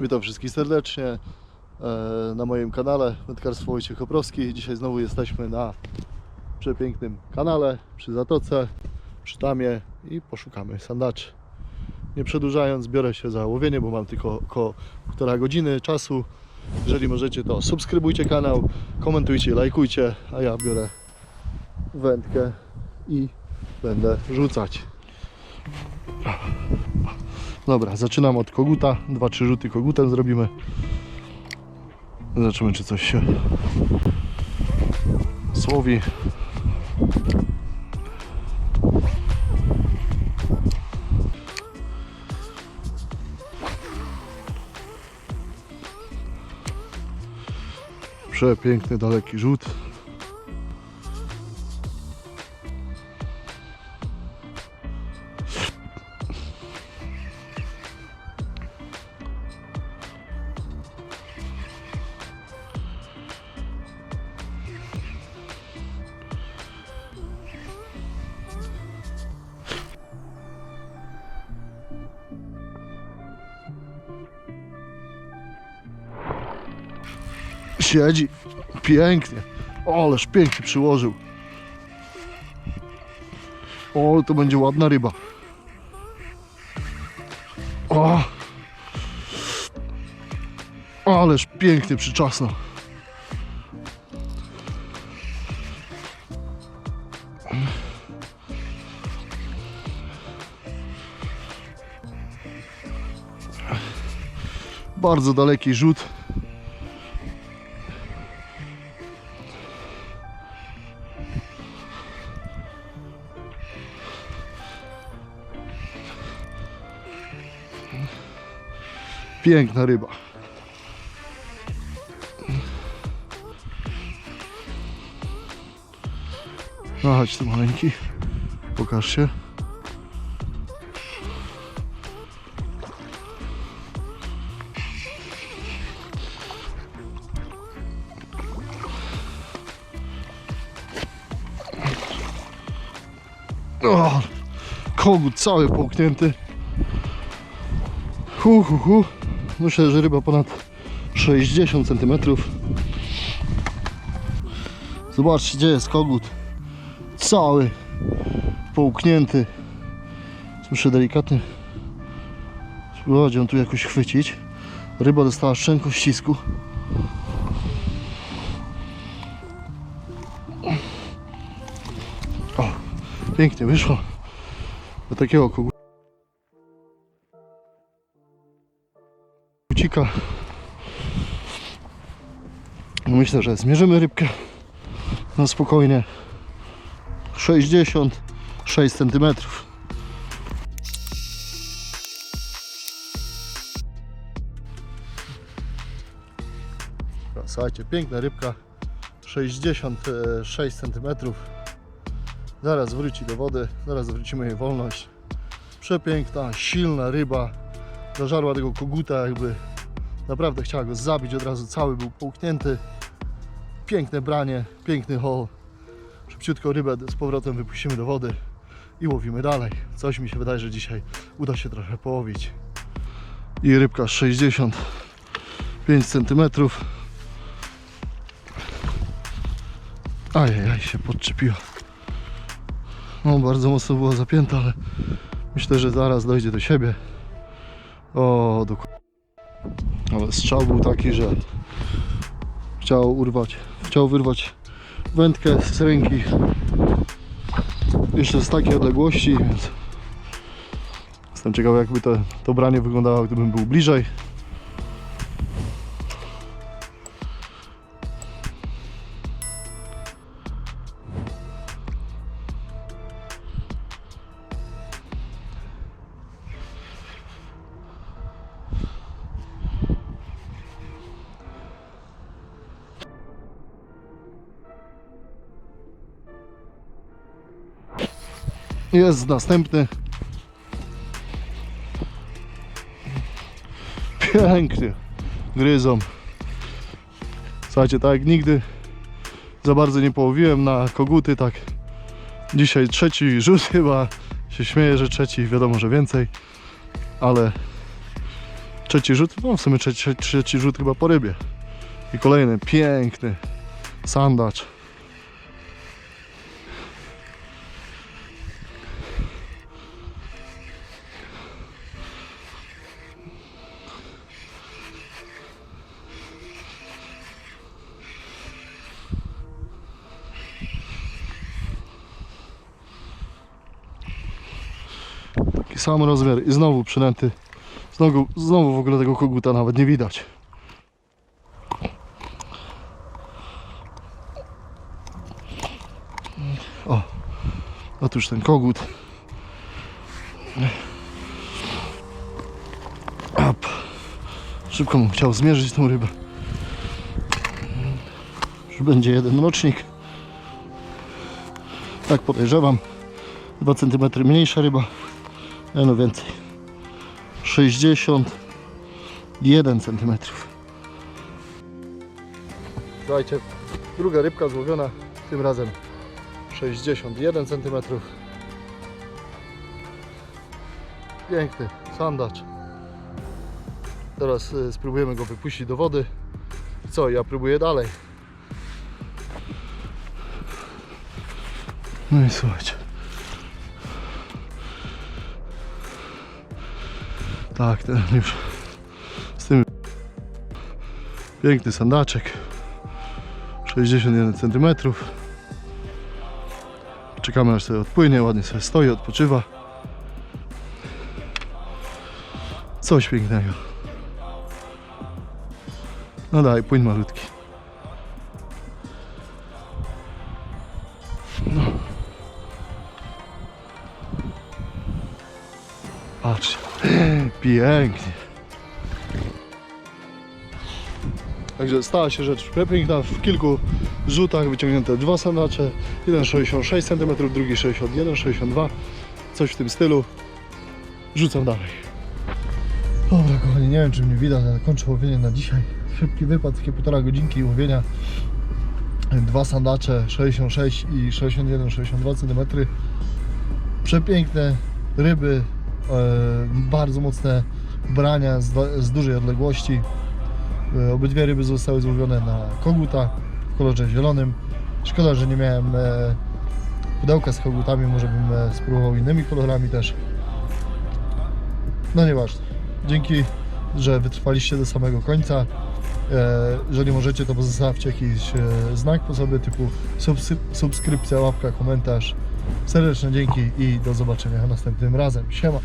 Witam wszystkich serdecznie e, na moim kanale Wędkarstwo Wojciech Koprowski. Dzisiaj znowu jesteśmy na przepięknym kanale przy Zatoce, przy Tamie i poszukamy sandaczy. Nie przedłużając, biorę się za łowienie, bo mam tylko około półtora godziny czasu. Jeżeli możecie, to subskrybujcie kanał, komentujcie, lajkujcie, a ja biorę wędkę i będę rzucać. Dobra, zaczynam od koguta. Dwa, trzy rzuty kogutem zrobimy. Zobaczymy, czy coś się słowi. Przepiękny, daleki rzut. Siedzi. Pięknie. Ależ pięknie przyłożył. O, to będzie ładna ryba. O. Ależ pięknie przyczasno. Bardzo daleki rzut. Piękna ryba. No chodź tu maleńki. Pokaż się. O, kogut cały połknięty. Hu, hu, hu. Myślę, że ryba ponad 60 cm. Zobaczcie, gdzie jest kogut. Cały połknięty. Muszę delikatnie spróbować ją tu jakoś chwycić. Ryba dostała szczęką ścisku. O, pięknie wyszło. Do takiego koguta. Ucika. Myślę, że zmierzymy rybkę na spokojnie. 66 cm. Słuchajcie, piękna rybka. 66 cm. Zaraz wróci do wody, zaraz wrócimy jej wolność. Przepiękna, silna ryba zażarła tego koguta, jakby naprawdę chciała go zabić, od razu cały był połknięty. Piękne branie, piękny hol. Szybciutko rybę z powrotem wypuścimy do wody i łowimy dalej. Coś mi się wydaje, że dzisiaj uda się trochę połowić. I rybka 65 cm. Ajajaj, się podczepiła. No, bardzo mocno była zapięta, ale myślę, że zaraz dojdzie do siebie. O, dokładnie. Ale strzał był taki, że chciał urwać, chciał wyrwać wędkę z ręki. Jeszcze z takiej odległości, więc jestem ciekaw jakby to, to branie wyglądało, gdybym był bliżej. Jest następny. Pięknie. Gryzą. Słuchajcie, tak jak nigdy za bardzo nie połowiłem na koguty, tak dzisiaj trzeci rzut chyba. Się śmieję, że trzeci, wiadomo, że więcej. Ale Trzeci rzut, no w sumie trzeci, trzeci rzut chyba po rybie. I kolejny piękny sandacz. Taki sam rozmiar i znowu przynęty. Znowu, znowu w ogóle tego koguta nawet nie widać. O, otóż ten kogut. Up. Szybko mu chciał zmierzyć tą rybę. Już będzie jeden rocznik. Tak podejrzewam. 2 cm mniejsza ryba. Nie no więcej. 61 cm. Słuchajcie, druga rybka złowiona, tym razem 61 cm. Piękny sandacz. Teraz y, spróbujemy go wypuścić do wody. Co, ja próbuję dalej. No i słuchajcie. Tak, ten już z tym piękny sandaczek 61 cm czekamy aż sobie odpłynie, ładnie sobie stoi, odpoczywa. Coś pięknego. No daj, płyń malutki Pięknie. Także stała się rzecz przepiękna. W kilku rzutach wyciągnięte dwa sandacze. Jeden 66 cm, drugi 61, 62. Coś w tym stylu. Rzucam dalej. Dobra kochani, nie wiem czy mnie widać, ale kończę łowienie na dzisiaj. Szybki wypad, takie półtora godzinki łowienia. Dwa sandacze 66 i 61, 62 cm. Przepiękne ryby, bardzo mocne brania z, z dużej odległości. E, Obydwie ryby zostały złowione na koguta w kolorze zielonym. Szkoda, że nie miałem e, pudełka z kogutami, może bym e, spróbował innymi kolorami też. No nieważne. Dzięki, że wytrwaliście do samego końca. E, Jeżeli możecie, to pozostawcie jakiś e, znak po sobie typu subskrypcja, łapka, komentarz. Serdeczne dzięki i do zobaczenia następnym razem. Siema.